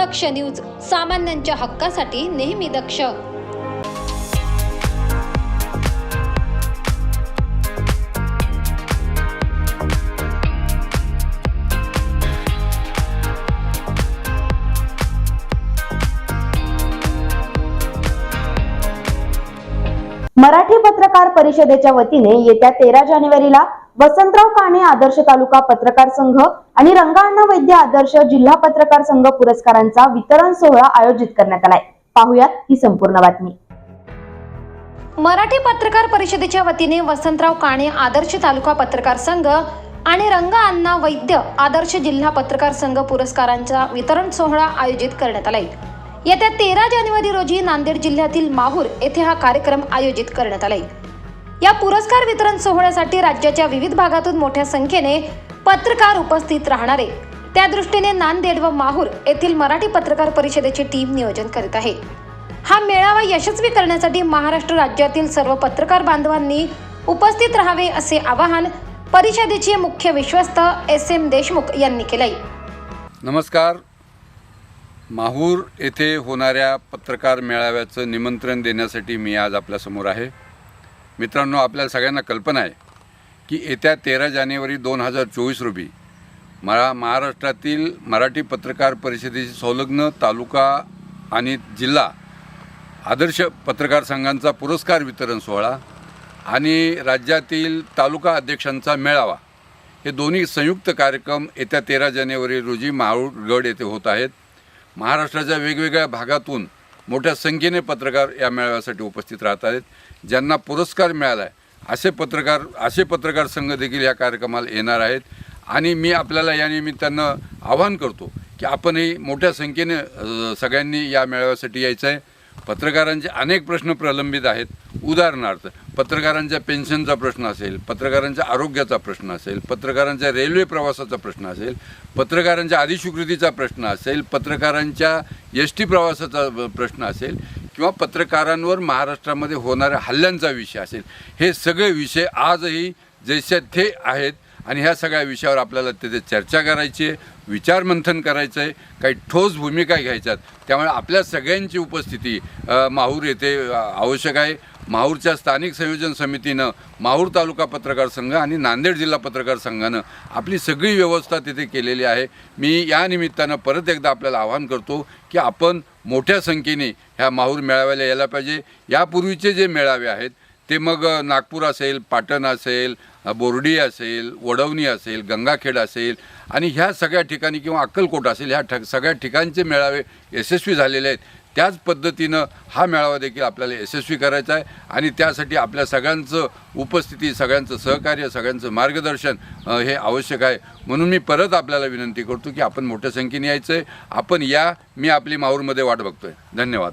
दक्ष news सामान्यांच्या हक्कासाठी नेहमी दक्ष. मराठी पत्रकार परिषदेच्या वतीने येत्या तेरा जानेवारीला वसंतराव काणे आदर्श तालुका पत्रकार संघ आणि रंगाअण्णा वैद्य आदर्श जिल्हा पत्रकार संघ पुरस्कारांचा वितरण सोहळा आयोजित करण्यात आलाय. पाहुयात ही संपूर्ण बातमी. मराठी पत्रकार परिषदेच्या वतीने वसंतराव काणे आदर्श तालुका पत्रकार संघ आणि रंग अण्णा वैद्य आदर्श जिल्हा पत्रकार संघ पुरस्कारांचा वितरण सोहळा आयोजित करण्यात आलाय. येत्या तेरा जानेवारी रोजी नांदेड जिल्ह्यातील माहूर येथे हा कार्यक्रम आयोजित करण्यात आलाय. या पुरस्कार वितरण सोहळ्यासाठी राज्याच्या विविध भागातून मोठ्या संख्येने पत्रकार उपस्थित राहणारे. त्या दृष्टीने नांदेड व माहूर येथील मराठी पत्रकार परिषदेची टीम नियोजन करीत आहे. हा मेळावा यशस्वी करण्यासाठी महाराष्ट्र राज्यातील सर्व पत्रकार बांधवांनी उपस्थित राहावे असे आवाहन परिषदेचे मुख्य विश्वस्त एस एम देशमुख यांनी केलंय. नमस्कार. माहूर येथे होणाऱ्या पत्रकार मेळाव्याचं निमंत्रण देण्यासाठी मी आज आपल्यासमोर आहे. मित्रांनो आपल्या सगळ्यांना कल्पना आहे की येत्या तेरा जानेवारी दोन हजार चोवीस रोजी महा महाराष्ट्रातील मराठी पत्रकार परिषदेशी संलग्न तालुका आणि जिल्हा आदर्श पत्रकार संघांचा पुरस्कार वितरण सोहळा आणि राज्यातील तालुका अध्यक्षांचा मेळावा हे दोन्ही संयुक्त कार्यक्रम येत्या तेरा जानेवारी रोजी माहूरगड येथे होत आहेत. महाराष्ट्राच्या वेगवेगळ्या भागातून मोठ्या संख्येने पत्रकार या मेळाव्यासाठी उपस्थित राहत आहेत. ज्यांना पुरस्कार मिळाला आहे असे पत्रकार असे पत्रकार संघ देखील या कार्यक्रमाला येणार आहेत. आणि मी आपल्याला या निमित्तानं आवाहन करतो की आपणही मोठ्या संख्येने सगळ्यांनी या मेळाव्यासाठी यायचं आहे पत्रकारांचे अनेक प्रश्न प्रलंबित आहेत. उदाहरणार्थ पत्रकारांच्या पेन्शनचा प्रश्न असेल पत्रकारांच्या आरोग्याचा प्रश्न असेल पत्रकारांच्या रेल्वे प्रवासाचा प्रश्न असेल पत्रकारांच्या अधिस्वीकृतीचा प्रश्न असेल पत्रकारांच्या एस टी प्रवासाचा प्रश्न असेल किंवा पत्रकारांवर महाराष्ट्रामध्ये होणाऱ्या हल्ल्यांचा विषय असेल. हे सगळे विषय आजही जैसे थे आहेत. आणि ह्या सगळ्या विषयावर आपल्याला तिथे चर्चा करायची आहे विचारमंथन करायचं आहे काही ठोस भूमिका घ्यायच्यात. त्यामुळे आपल्या सगळ्यांची उपस्थिती माहूर येथे आवश्यक आहे. माहूरच्या स्थानिक संयोजन समितीनं माहूर तालुका पत्रकार संघ आणि नांदेड जिल्हा पत्रकार संघानं आपली सगळी व्यवस्था तिथे केलेली आहे. मी या निमित्तानं परत एकदा आपल्याला आवाहन करतो की आपण मोठ्या संख्येने ह्या माहूर मेळाव्याला यायला पाहिजे. यापूर्वीचे जे मेळावे आहेत ते मग नागपूर असेल पाटण असेल बोर्डी असेल वडवणी असेल गंगाखेड असेल आणि ह्या सगळ्या ठिकाणी किंवा अक्कलकोट असेल ह्या ठ सगळ्या ठिकाणचे मेळावे यशस्वी झालेले आहेत. त्याच पद्धतीनं हा मेळावा देखील आपल्याला यशस्वी करायचा आहे आणि त्यासाठी आपल्या सगळ्यांचं उपस्थिती सगळ्यांचं सहकार्य सगळ्यांचं मार्गदर्शन हे आवश्यक आहे. म्हणून मी परत आपल्याला विनंती करतो की आपण मोठ्या संख्येने यायचं आहे. आपण या मी आपली माहूरमध्ये वाट बघतो आहे धन्यवाद.